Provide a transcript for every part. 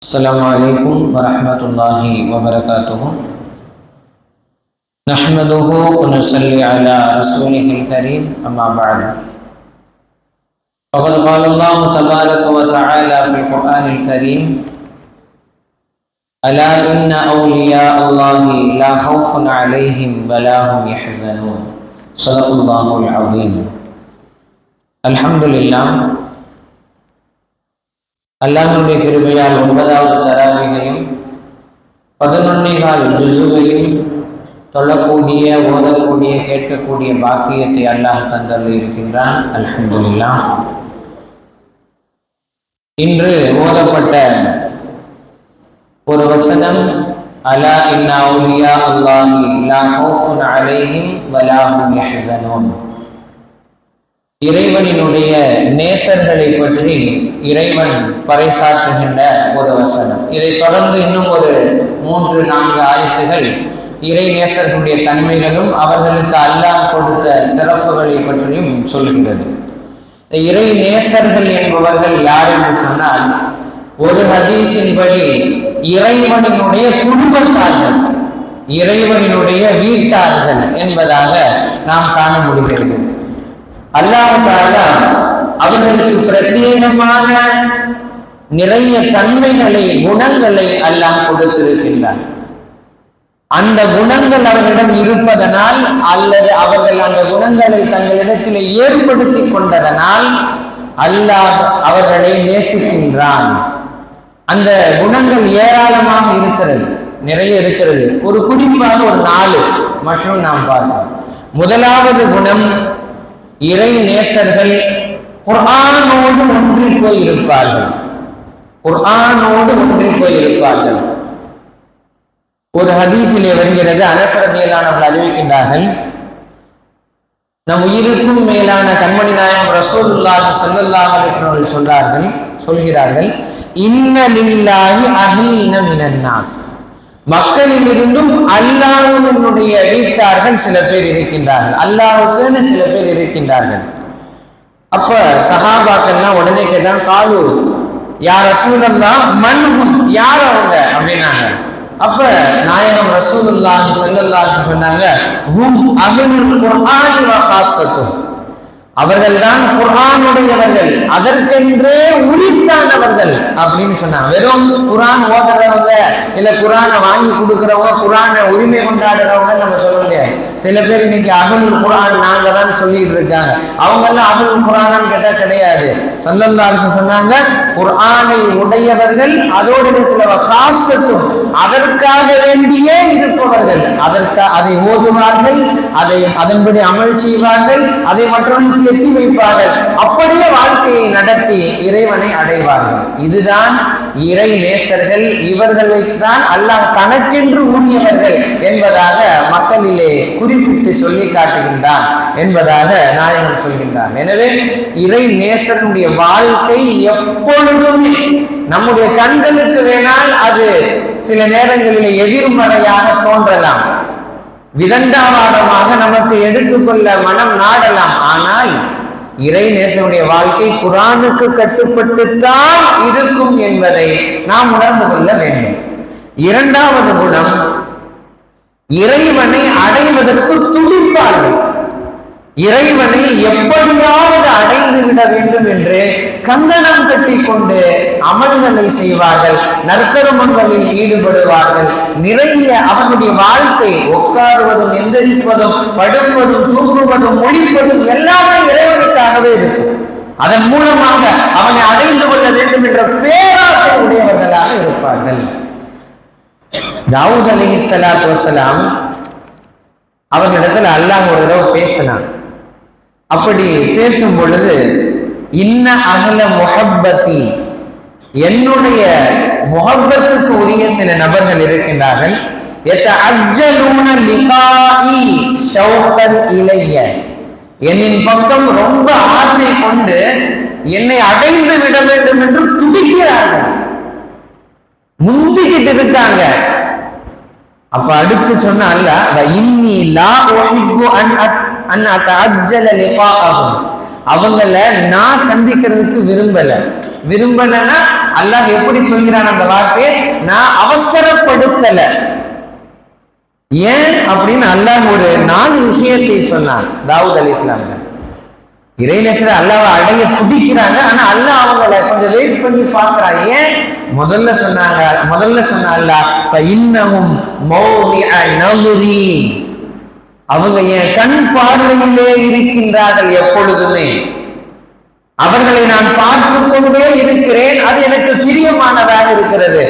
السلام عليكم ورحمة الله وبركاته. نحمده ونصلي على رسوله الكريم أما بعد. فقد قال الله تبارك وتعالى في القرآن الكريم ألا إن أولياء الله لا خوف عليهم ولا هم يحزنون. صدق الله العظيم. الحمد لله அல்லாஹனுடைய கிருபையால் ஒன்பதாவது தராவிகையும் பதினொன்னேகால் ஜுசுவையும் தொழக்கூடிய ஓதக்கூடிய கேட்கக்கூடிய பாக்கியத்தை அல்லாஹ் தந்தருள் இருக்கின்றான். அல்ஹம்துலில்லா இன்று ஓதப்பட்ட ஒரு வசனம் அலா இன்னா அவுலியா அல்லாஹி லா ஹவுஃபுன் அலைஹிம் வலாஹும் யஹ்சனூன். இறைவனினுடைய நேசர்களை பற்றி இறைவன் பறைசாற்றுகின்ற ஒரு வசனம். இதை தொடர்ந்து இன்னும் ஒரு மூன்று நான்கு ஆயத்துகள் இறை நேசர்களுடைய தன்மைகளும் அவர்களுக்கு அல்லாஹ் கொடுத்த சிறப்புகளை பற்றியும் சொல்கிறது. இறை நேசர்கள் என்பவர்கள் யார் என்று சொன்னால் ஒரு ஹதீஸின்படி இறைவனினுடைய குடும்பத்தார்கள் இறைவனினுடைய வீட்டார்கள் என்பதாக நாம் காண முடிகிறது. அல்லாஹால அவர்களுக்கு பிரத்யேகமான நிறைய தன்மைகளை குணங்களை அல்லாம் கொடுத்திருக்கின்றார் அந்த குணங்கள் அவர்களிடம் இருப்பதனால் அல்லது அவர்கள் அந்த குணங்களை தங்களிடத்தில் ஏற்படுத்தி கொண்டதனால் அல்லாஹ் அவர்களை நேசிக்கின்றான். அந்த குணங்கள் ஏராளமாக இருக்கிறது நிறைய இருக்கிறது. ஒரு குறிப்பாக ஒரு நாலு மற்றும் நாம் பார்ப்போம் முதலாவது குணம் இறை நேசர்கள் குர்ஆனோடு ஒன்றி போய் இருப்பார்கள் குர்ஆனோடு ஒன்றி போய் இருப்பார்கள் ஒரு ஹதீஸிலே வருகிறது அனசரதியலானவர்கள் அறிவிக்கின்றார்கள் நம் உயிருக்கும் மேலான கண்மணி நாயகம் ரசூலுல்லாஹி ஸல்லல்லாஹு அலைஹி சொல்றார்கள் சொல்கிறார்கள் இன்னலில்லாஹி அஹீன மினன் நாஸ். மக்களிலிருந்தும் அல்லாஹனுடைய வீட்டார்கள் சில பேர் இருக்கின்றார்கள். அல்லாஹுக்குன்னு சில பேர் இருக்கின்றார்கள். அப்ப சஹாபாக்கள்லாம் உடனே கேட்டான் காலு யார் ரசூலல்லா மண் யார் அவங்க? அப்படின்னாங்க. அப்ப நாயகம் ரசூலுல்லாஹி ஸல்லல்லாஹு சொன்னாங்க ஹும் அஹ்லுல் குர்ஆனி வ அவர்கள்தான் குரானுடையவர்கள் அதற்கென்றே உரித்தானவர்கள் அப்படின்னு சொன்னாங்க. வெறும் குரான் ஓதுறவங்க இல்ல குரானை வாங்கி கொடுக்கறவங்க குரானை உரிமை கொண்டாடுறவங்க நம்ம சொல்ல முடியாது. சில பேர் இன்னைக்கு அகல் குரான் நாங்க தான் சொல்லிட்டு இருக்காங்க. அவங்க எல்லாம் அகல் குரானான்னு கேட்டா கிடையாது. சல்லல்லாஹு சொன்னாங்க குரானை உடையவர்கள் அதோடு இருக்கிற காசத்தும் அதற்காக வேண்டியே இருப்பவர்கள். அதற்காக அதை ஓதுவார்கள் அதை அதன்படி அமல் செய்வார்கள் அதை மற்றவர்களுக்கு எட்டி வைப்பார்கள். அப்படியே வாழ்க்கையை நடத்தி இறைவனை அடைவார்கள். இதுதான் இறை நேசர்கள். இவர்களை தான் அல்லாஹ் தனக்கென்று ஊழியவர்கள் என்பதாக மக்களிலே குறிப்பிட்டு சொல்லி காட்டுகின்றான் என்பதாக நாயகன் சொல்கின்றான். எனவே இறை நேசனுடைய வாழ்க்கை எப்பொழுதுமே நம்முடைய கண்களுக்கு வேணால் அது சில நேரங்களிலே எதிர்மறையாக தோன்றலாம். விதண்டாவாதமாக நமக்கு எடுத்துக்கொள்ள மனம் நாடலாம். ஆனால் இறை நேசனுடைய வாழ்க்கை குரானுக்கு கட்டுப்பட்டுத்தான் இருக்கும் என்பதை நாம் உணர்ந்து கொள்ள வேண்டும். இரண்டாவது குணம் இறைவனை அடைவதற்கு துடிப்பார்கள். இறைவனை எப்படியாவது அடைந்து விட வேண்டும் என்று கங்கணம் கட்டி கொண்டு அமல்களை செய்வார்கள் நற்கருமங்களில் ஈடுபடுவார்கள். நிறைய அவனுடைய வாழ்க்கை உட்காருவதும் எந்திரிப்பதும் படுப்பதும் தூங்குவதும் மொழிப்பதும் எல்லாமே இறைவனுக்காகவே இருக்கும். அதன் மூலமாக அவனை அடைந்து கொள்ள வேண்டும் என்ற பேராசை உடையவர்களாக இருப்பார்கள். தாவூத் அலி சலாத் வசலாம் அவர்களிடத்தில் அல்லாஹ் ஒரு தடவை பேசினான். அப்படி பேசும் பொழுது இன்ன அகல முஹப்பத்தி. என்னுடைய முகப்பத்துக்கு உரிய சில நபர்கள் இருக்கின்றார்கள். என்னின் பக்கம் ரொம்ப ஆசை கொண்டு என்னை அடைந்து விட வேண்டும் என்று துடிக்கிறார்கள். முந்திக்கிட்டு இருக்காங்க. அப்ப அடுத்து சொன்ன அல்ல இன்னி லா உஹிப்பு அன் அன் அத்தஅஜ்ஜல ஆகும் அவங்கள நான் சந்திக்கிறதுக்கு விரும்பல. விரும்பலன்னா அல்லாஹ் எப்படி சொல்கிறான் அந்த வார்த்தையை? நான் அவசரப்படுத்தல. ஏன் அப்படின்னு அல்லாஹ் ஒரு நாலு விஷயத்தை சொன்னான் தாவூத் அலி இஸ்லாம்ல. இறைநேசர் அல்லாவை அடைய துடிக்கிறாங்க ஆனா அல்லாஹ் அவங்கள கொஞ்சம் வெயிட் பண்ணி பார்க்கறான். ஏன்? முதல்ல சொன்னாங்க முதல்ல சொன்ன அல்லாஹ் இன்னமும் நவுரி அவங்க என் கண் பார்வையிலே இருக்கின்றார்கள் எப்பொழுதுமே. அவர்களை நான் பார்த்து கொண்டே இருக்கிறேன். அது எனக்கு பிரியமானதாக இருக்கிறது.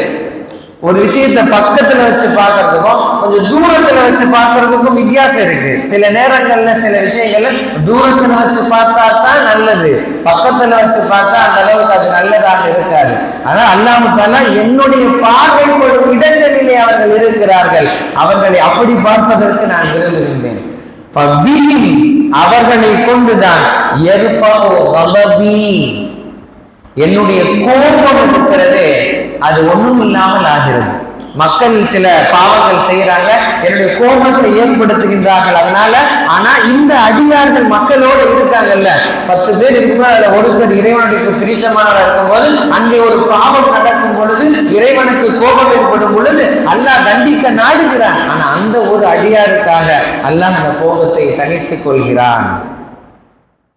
ஒரு விஷயத்தை பக்கத்துல வச்சு பார்க்கறதுக்கும் கொஞ்சம் தூரத்துல வச்சு பார்க்கறதுக்கும் வித்தியாசம் இருக்கு. சில நேரங்கள்ல சில விஷயங்கள் தூரத்துல வச்சு பார்த்தா தான் நல்லது. பக்கத்துல வச்சு பார்த்தா அந்த அளவுக்கு அது நல்லதாக இருக்காது. ஆனா அல்லாமத்தால என்னுடைய பார்வைப்படும் இடங்களிலே அவர்கள் இருக்கிறார்கள். அவர்களை அப்படி பார்ப்பதற்கு நான் விரும்புகிறேன். அவர்களை கொண்டுதான். என்னுடைய கோபம் இருக்கிறது. அது ஒண்ணும் இல்லாமல் ஆகிறது. மக்கள் சில பாவங்கள் செய்யறாங்க என்னுடைய கோபத்தை ஏற்படுத்துகின்றார்கள். அதனால ஆனா இந்த அடியார்கள் மக்களோடு இருக்காங்கல்ல. பத்து பேர் இருக்கும்போது அதுல ஒருத்தர் இறைவனுக்கு பிரித்தமானவராக இருக்கும்போது அங்கே ஒரு பாவம் நடக்கும் பொழுது இறைவனுக்கு கோபம் ஏற்படும் பொழுது அல்லாஹ் தண்டிக்க நாடுகிறான். ஆனா அந்த ஒரு அடியாருக்காக அல்லாஹ் அந்த கோபத்தை தனித்துக் கொள்கிறான்.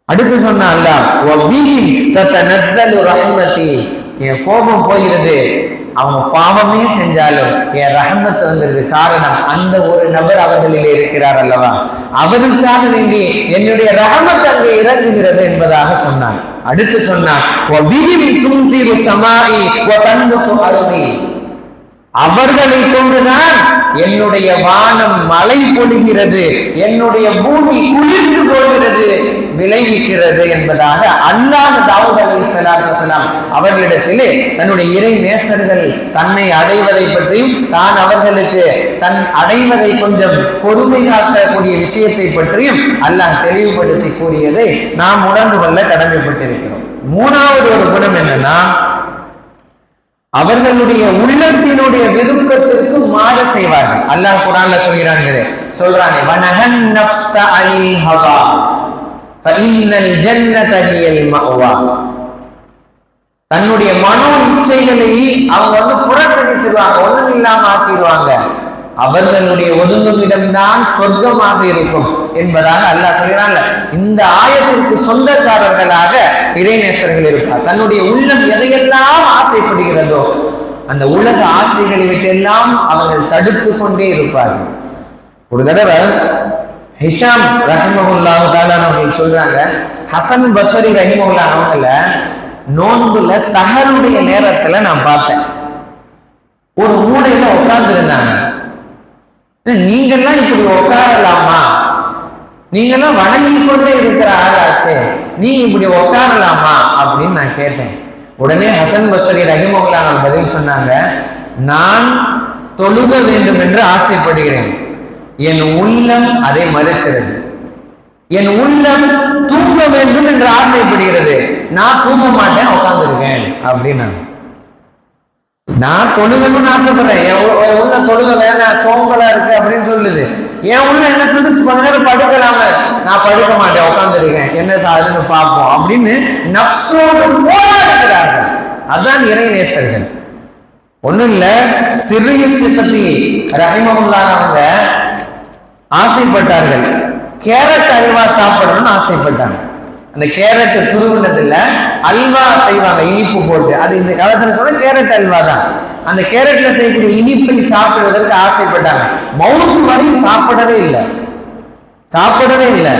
அடுத்து சொன்ன அல்லாஹ் "வபிஹி தத்தனஸ்ஸலு ரஹ்மதி என் கோபம் போகிறது. அவங்க பாவமே செஞ்சாலும் என் ரஹமத் வந்தது காரணம் அந்த ஒரு நபர் அவர்களிலே இருக்கிறார் அல்லவா? அவருக்காக வேண்டி என்னுடைய ரஹமத் அங்கே இறங்குகிறது என்பதாக சொன்னான் அடுத்து சொன்னான் அவர்களை கொண்டுதான் என்னுடைய வானம் மழை பொழிகிறது என்னுடைய பூமி குளிர்ந்து போகிறது விளைவிக்கிறது என்பதாக அல்லாத தாவூத் அலி சலாம் அவர்களிடத்திலே தன்னுடைய இறை நேசர்கள் தன்னை அடைவதை பற்றியும் தான் அவர்களுக்கு தன் அடைவதை கொஞ்சம் பொறுமை காக்கக்கூடிய விஷயத்தை பற்றியும் அல்லாஹ் தெளிவுபடுத்தி கூறியதை நாம் உணர்ந்து கொள்ள கடமைப்பட்டிருக்கிறோம். மூணாவது ஒரு குணம் என்னன்னா அவர்களுடைய உள்ளத்தினுடைய விருப்பத்திற்கு மாற செய்வார்கள். அல்லாஹ் குரான்ல சொல்கிறாங்க சொல்றானே வனஹன் நஃப்ஸ அனில் ஹவா ஃபஇன்னல் ஜன்னத ஹியல் மஅவா. தன்னுடைய மனோ இச்சைகளை அவங்க வந்து புறக்கணித்துருவாங்க ஒண்ணும் இல்லாம ஆக்கிடுவாங்க. அவர்களுடைய ஒதுங்குமிடம்தான் சொர்க்கமாக இருக்கும் என்பதாக அல்லாஹ் சொல்கிறாங்க இந்த ஆயத்திற்கு சொந்தக்காரர்களாக இறைநேசர்கள் இருப்பார். தன்னுடைய உள்ளம் எதையெல்லாம் ஆசைப்படுகிறதோ அந்த உலக ஆசைகளை விட்டெல்லாம் அவர்கள் தடுத்து கொண்டே இருப்பார்கள். ஒரு தடவை ஹிஷாம் ரஹிமகுல்லாஹு தாலானவர்கள் சொல்றாங்க ஹசன் பசரி ரஹிமகுல்லா அவங்கள நோன்புல சஹருடைய நேரத்துல நான் பார்த்தேன். ஒரு மூடையில உட்கார்ந்து இருந்தாங்க நீங்கெல்லாம் இப்படி உட்காரலாமா? நீங்கெல்லாம் வணங்கி கொண்டே இருக்கிற ஆளாச்சே. நீ இப்படி உட்காரலாமா? அப்படின்னு நான் கேட்டேன். உடனே ஹசன் பஸ்வரி ரஹிமகுல்லா பதில் சொன்னாங்க நான் தொழுக வேண்டும் என்று ஆசைப்படுகிறேன். என் உள்ளம் அதை மறுக்கிறது. என் உள்ளம் தூங்க வேண்டும் என்று ஆசைப்படுகிறது. நான் தூங்க மாட்டேன் உட்காந்துருக்கேன் அப்படின்னு நான் தொழுகணும்னு ஆசைப்படுறேன். என் உள்ள தொழுக வேணாம் சோம்பலா இருக்கு அப்படின்னு சொல்லுது. என் உள்ள என்ன சொல்லுது? கொஞ்ச நேரம் படுக்கலாம நான் படுக்க மாட்டேன் உட்காந்துருக்கேன் என்ன சாதுன்னு பார்ப்போம் அப்படின்னு நப்சோடு போராடுகிறார்கள் அதான் இறைநேசர்கள் ஒண்ணும் இல்ல சிறிய சித்தத்தி ரஹிமகுல்லானவங்க ஆசைப்பட்டார்கள். கேரட் அல்வா சாப்பிடணும்னு ஆசைப்பட்டாங்க. அந்த கேரட் துருவினதுல அல்வா செய்வாங்க இனிப்பு போட்டு. அது இந்த காலத்தில் சொன்ன கேரட் அல்வா தான். அந்த கேரட்டில் செய்யக்கூடிய இனிப்பை சாப்பிடுவதற்கு ஆசைப்பட்டாங்க. மவுத்து வரையும் சாப்பிடவே இல்லை. சாப்பிடவே இல்லை.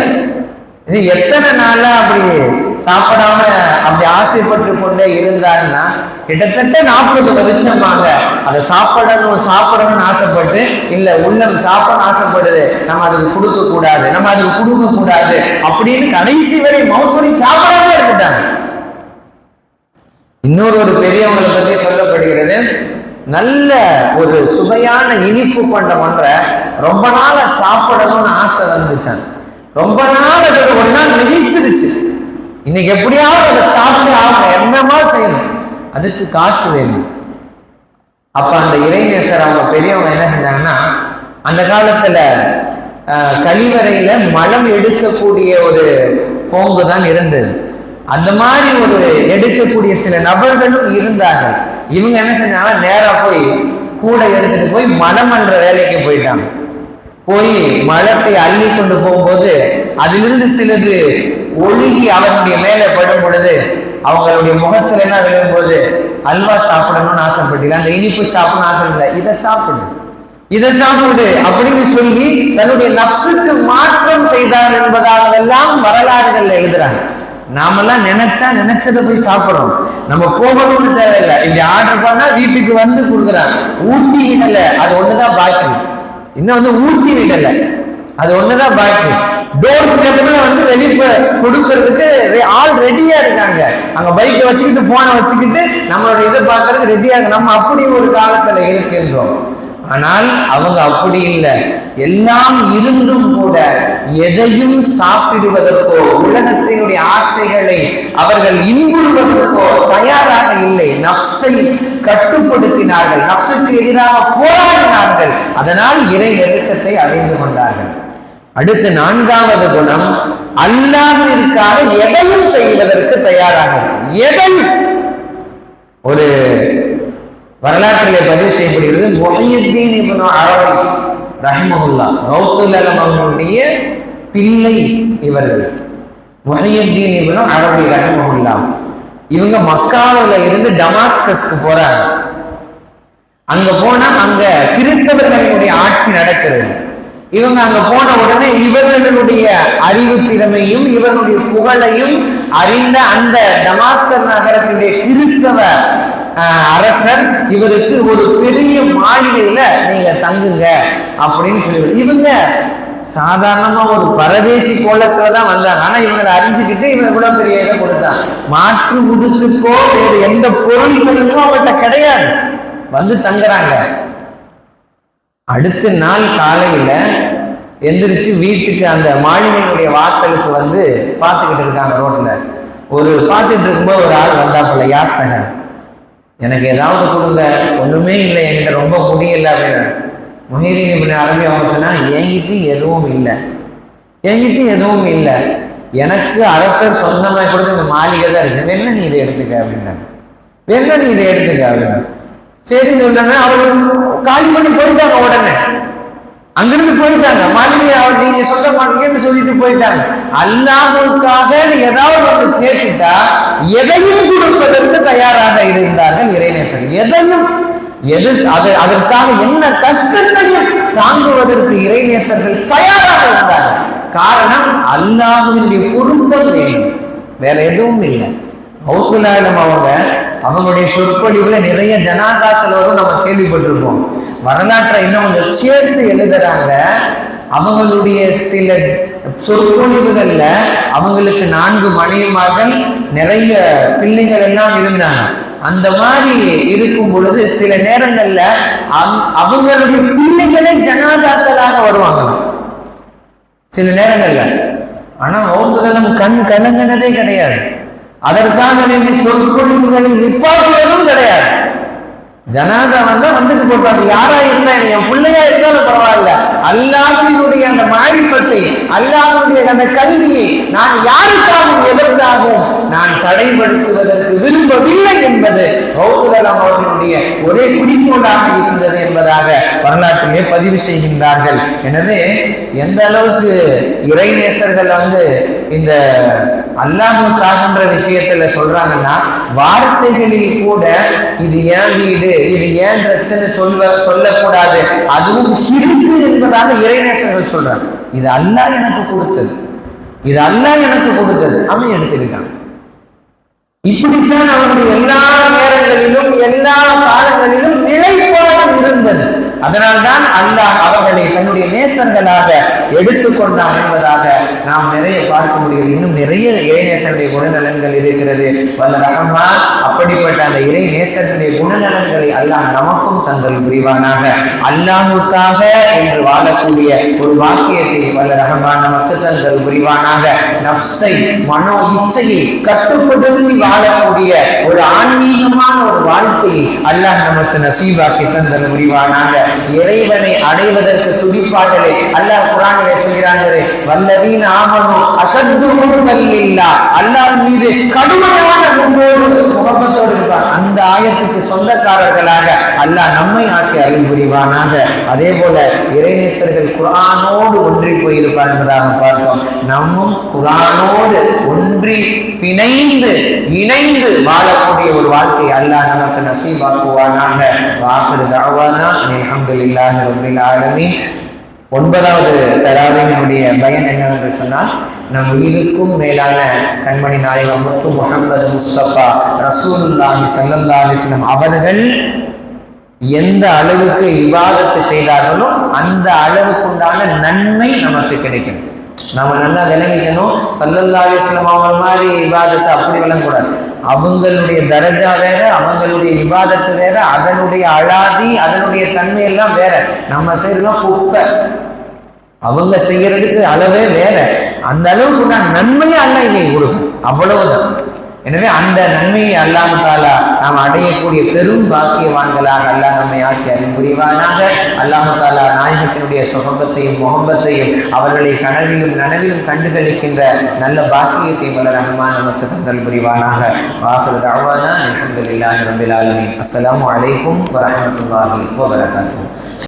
இது எத்தனை நாளா அப்படி சாப்பிடாம அப்படி ஆசைப்பட்டு கொண்டே இருந்தாருன்னா கிட்டத்தட்ட நாற்பது வருஷமாக அதை சாப்பிடணும் சாப்பிடணும்னு ஆசைப்பட்டு இல்ல உள்ளம் சாப்பிட ஆசைப்படுது. நம்ம அதுக்கு கொடுக்க கூடாது நம்ம அதுக்கு கொடுக்க கூடாது அப்படின்னு கடைசி வரை மௌத்வரி சாப்பிடாம இருந்துட்டாங்க. இன்னொரு ஒரு பெரியவங்களை பற்றி சொல்லப்படுகிறது. நல்ல ஒரு சுவையான இனிப்பு பண்டம் ஒன்றை ரொம்ப நாளா சாப்பிடணும்னு ஆசை வந்துச்சான். ரொம்ப நாள் அது ஒரு நாள் மிதிச்சிருச்சு இன்னைக்கு எப்படியாவது அதை சாப்பிட்டு ஆகணும். என்னமா செய்யணும்? அதுக்கு காசு வேணும். அப்ப அந்த இறைநேசர் அவங்க பெரியவங்க என்ன செஞ்சாங்கன்னா அந்த காலத்துல கழிவறையில் கழிவறையில மலம் எடுக்கக்கூடிய ஒரு போங்கு தான் இருந்தது. அந்த மாதிரி ஒரு எடுக்கக்கூடிய சில நபர்களும் இருந்தார்கள். இவங்க என்ன செஞ்சாங்கன்னா நேரா போய் கூட எடுத்துட்டு போய் மலம் என்ற வேலைக்கு போயிட்டாங்க. போய் மழத்தை அள்ளி கொண்டு போகும்போது அதிலிருந்து சிலது ஒழுகி அவனுடைய மேலே படும் பொழுது அவங்களுடைய முகத்துல எல்லாம் விழும்போது அல்வா சாப்பிடணும்னு ஆசைப்பட்டீங்க அந்த இனிப்பு சாப்பிடணும்னு ஆசைப்படல இதை சாப்பிடு. இதை சாப்பிடு அப்படின்னு சொல்லி தன்னுடைய நப்சுக்கு மாற்றம் செய்தார் என்பதாகவெல்லாம் வரலாறுகள் எழுதுறாங்க. நாமெல்லாம் நினைச்சா நினைச்சதை போய் சாப்பிடுறோம். நம்ம போகணும்னு தேவையில்லை. இப்படி ஆர்டர் பண்ணா வீட்டுக்கு வந்து கொடுக்குறாங்க. ஊட்டி இல்லை அது ஒண்ணுதான் பாக்கி. இன்னும் வந்து ஊட்டி விடல. அது ஒண்ணுதான் பாக்கி. டோர் ஸ்டெப்ல வந்து வெளியே கொடுக்கறதுக்கு ஆள் ரெடியா இருக்காங்க. அங்க பைக்கை வச்சுக்கிட்டு போனை வச்சுக்கிட்டு நம்மளோட இதை பார்க்கறதுக்கு ரெடியா இருக்கு நம்ம அப்படி ஒரு காலத்துல இருக்கின்றோம். ஆனால் அவங்க அப்படி இல்லை. எல்லாம் இருந்தும் கூட எதையும் சாப்பிடுவதற்கோ உலகத்தினுடைய ஆசைகளை அவர்கள் இன்புறுவதற்கோ தயாராக இல்லை. நப்சை கட்டுப்படுத்தினார்கள். நப்சுக்கு எதிராக போராடினார்கள். அதனால் இறை நெருக்கத்தை அடைந்து கொண்டார்கள். அடுத்து நான்காவது குணம் அல்லாஹிற்காக எதையும் செய்வதற்கு தயாராக எதை? ஒரு வரலாற்றிலே பதிவு செய்யப்படுகிறது மொஹியுத்தீன் இவனோ அரபி ரஹிமஹுல்லா. கௌசுல் அலம் அவர்களுடைய பிள்ளை இவர்கள். மொஹியுத்தீன் இவனோ அரபி ரஹிமஹுல்லா. இவங்க மக்காவில் இருந்து டமாஸ்கஸ்க்கு போறாங்க. அங்க போனா அங்க கிறிஸ்தவர்களுடைய ஆட்சி நடக்கிறது. இவங்க அங்க போன உடனே இவர்களுடைய அறிவு திறமையும் இவர்களுடைய புகழையும் அறிந்த அந்த டமாஸ்கர் நகரத்தினுடைய கிறிஸ்தவ அரசர் இவருக்கு ஒரு பெரிய மாளிகையில நீங்க தங்குங்க அப்படின்னு சொல்லி இவங்க சாதாரணமா ஒரு பரதேசி கோலத்துல தான் வந்தாங்க. ஆனா இவங்களை அறிஞ்சுக்கிட்டு இவன் இவ்வளவு பெரிய இதை கொடுத்தான். மாற்று உடுத்துக்கோ வேறு எந்த பொருள்களுக்கும் அவங்கள்ட்ட கிடையாது. வந்து தங்குறாங்க. அடுத்த நாள் காலையில எந்திரிச்சு வீட்டுக்கு அந்த மாளிகையினுடைய வாசலுக்கு வந்து பார்த்துக்கிட்டு இருக்காங்க ரோட்ல. ஒரு பார்த்துட்டு இருக்கும்போது ஒரு ஆள் வந்தாப்புல யாசகன். எனக்கு ஏதாவது கொடுங்க. ஒன்றுமே இல்லை. என்கிட்ட ரொம்ப முடியல அப்படின்னு. மொஹிதீன் இப்படி அரபி அவங்க சொன்னால் என்கிட்ட எதுவும் இல்லை. என்கிட்ட எதுவும் இல்லை. எனக்கு அரசர் சொந்தமாக கொடுத்த இந்த மாளிகை தான் இருக்கு. வேணா நீ இதை எடுத்துக்க அப்படின்னாங்க. வேணா நீ இதை எடுத்துக்க அப்படின்னா சரி சொன்னாங்க அவர் காலி பண்ணி போயிட்டாங்க உடனே. அங்கிருந்து போயிட்டாங்க. மாளிகை அவர் நீங்க சொல்ல மாட்டீங்கன்னு சொல்லிட்டு போயிட்டாங்க. அல்லாஹுக்காக ஏதாவது ஒன்று கேட்டுட்டா எதையும் கொடுப்பதற்கு தயாராக இருந்தார்கள் இறைநேசன் எதையும்? எது அது அதற்காக என்ன கஷ்டத்தையும் தாங்குவதற்கு இறைநேசர்கள் தயாராக இருந்தார்கள். காரணம் அல்லாஹுவினுடைய பொருத்தம் வேண்டும் வேற எதுவும் இல்லை. ஹவுசுலாயிடம் அவங்க அவங்களுடைய சொற்பொழிவுல நிறைய ஜனாசாக்கள் வரும் நம்ம கேள்விப்பட்டிருப்போம். வரலாற்றை இன்னும் கொஞ்சம் சேர்த்து எழுதுறாங்க. அவங்களுடைய சில சொற்பொழிவுகள்ல அவங்களுக்கு நான்கு மனைவிமார்கள் நிறைய பிள்ளைகள் எல்லாம் இருந்தாங்க. அந்த மாதிரி இருக்கும் பொழுது சில நேரங்கள்ல அவங்களுடைய பிள்ளைகளே ஜனாசாக்களாக வருவாங்களாம். சில நேரங்கள்ல. ஆனா மௌத்ததலம் கண் கலங்கினதே கிடையாது. அதற்காக வேண்டி சொற்பொழிவுகளை நிப்பாட்டியதும் கிடையாது. ஜனாதா வந்தா வந்துட்டு போட்டாங்க யாரா இருந்தா என் பிள்ளையா இருந்தாலும் பரவாயில்ல. அல்லாஹ்வினுடைய அந்த மாரிப்பத்தை அல்லாஹ்வுடைய அந்த கல்வியை நான் யாருக்காகவும் எதற்காகவும் நான் தடைப்படுத்துவதற்கு விரும்பவில்லை என்பது கௌதலம் அவர்களுடைய ஒரே குறிக்கோளாக இருந்தது என்பதாக வரலாற்றிலே பதிவு செய்கின்றார்கள். எனவே எந்த அளவுக்கு இறைநேசர்கள் வந்து இந்த அல்லாஹுக்காகன்ற விஷயத்துல சொல்றாங்கன்னா வார்த்தைகளில் கூட இது ஏன் வீடு இது ஏன் ட்ரெஸ்ன்னு சொல்ல சொல்லக்கூடாது. அதுவும் சிரிப்பு என்பதாக இறைநேசர்கள் சொல்றாங்க. இது அல்லா எனக்கு கொடுத்தது. இது அல்லா எனக்கு கொடுத்தது. அவன் எடுத்துக்கிட்டான் இப்படித்தான் அவனுடைய எல்லா நேரங்களிலும் எல்லா காலங்களிலும் நிலை அதனால்தான் அல்லாஹ் அவர்களை தன்னுடைய நேசர்களாக எடுத்துக்கொண்டான் என்பதாக நாம் நிறைய பார்க்க முடிகிறது. இன்னும் நிறைய இறைநேசனுடைய குணநலன்கள் இருக்கிறது. வல்ல ரகமா அப்படிப்பட்ட அந்த இறை நேசனுடைய குணநலன்களை அல்லாஹ் நமக்கும் தந்தல் புரிவானாக. அல்லாஹுக்காக என்று வாழக்கூடிய ஒரு வாக்கியத்தை வல்ல ரகமா நமக்கு தந்தல் புரிவானாக. நப்சை மனோ இச்சையை கட்டுப்படுத்தி வாழக்கூடிய ஒரு ஆன்மீகமான ஒரு வாழ்க்கையை அல்லாஹ் நமக்கு நசீவாக்கி தந்தல் புரிவானாக. இறைவனை அடைவதற்கு துடிப்பார்களே. அல்லாஹ் குரானிலே சொல்கிறாங்களே வல்லதீன் ஆமனும் அசத்து இல்லா அல்லாஹ் மீது கடுமையான அன்போடு முகப்பத்தோடு இருப்பார் அந்த ஆயத்துக்கு சொந்தக்காரர்களாக அல்லாஹ் நம்மை ஆக்கி அருள் புரிவானாக. அதே போல இறைநேசர்கள் குரானோடு ஒன்றி போயிருப்பார் என்பதாக பார்த்தோம். நம்மும் குரானோடு ஒன்றி பிணைந்து இணைந்து வாழக்கூடிய ஒரு வாழ்க்கை அல்லாஹ் நமக்கு நசீபாக்குவானாக. வாசல் தாவானா அலமதுல்லாஹ் ரப்பில் ஆலமீன். ஒன்பதாவது தராவினுடைய பயன் என்னவென்று சொன்னால் நம் உயிருக்கும் மேலான கண்மணி நாயகம் முத்து முகமது முஸ்தபா ரசூலுல்லாஹி ஸல்லல்லாஹு அலைஹி அவர்கள் எந்த அளவுக்கு விவாதத்தை செய்தார்களோ அந்த அளவுக்குண்டான நன்மை நமக்கு கிடைக்கும் நம்ம நல்லா விளங்கிக்கணும். சல்லல்லா அலிஸ்லாம் அவங்க மாதிரி விவாதத்தை அப்படி விளங்கக்கூடாது. அவங்களுடைய தரஜா வேற அவங்களுடைய விவாதத்து வேற அதனுடைய அழாதி அதனுடைய தன்மை எல்லாம் வேற. நம்ம செய்யறதுலாம் குப்பை. அவங்க செய்யறதுக்கு அளவே வேற அந்த அளவுக்கு நான் நன்மையை அல்ல இன்னைக்கு கொடுக்கும் அவ்வளவுதான். எனவே அந்த நன்மையை அல்லாஹ் தாலா நாம் அடையக்கூடிய பெரும் பாக்கியவான்களாக அல்லாஹ் நம்மை ஆக்கி அறிவுரிவானாக புரிவானாக அல்லாஹ் தாலா நாயகத்தினுடைய சுகபத்தையும் முகம்பத்தையும் அவர்களை கனவிலும் நனவிலும் கண்டுகளிக்கின்ற நல்ல பாக்கியத்தையும் வல்ல ரஹ்மான் நமக்கு தந்தல் புரிவானாக. வாசல் தாவானா அல்ஹம்துலில்லாஹி ரபில் ஆலமீன். அஸ்ஸலாமு அலைக்கும் வரஹ்மத்துல்லாஹி வபரகாத்துஹு.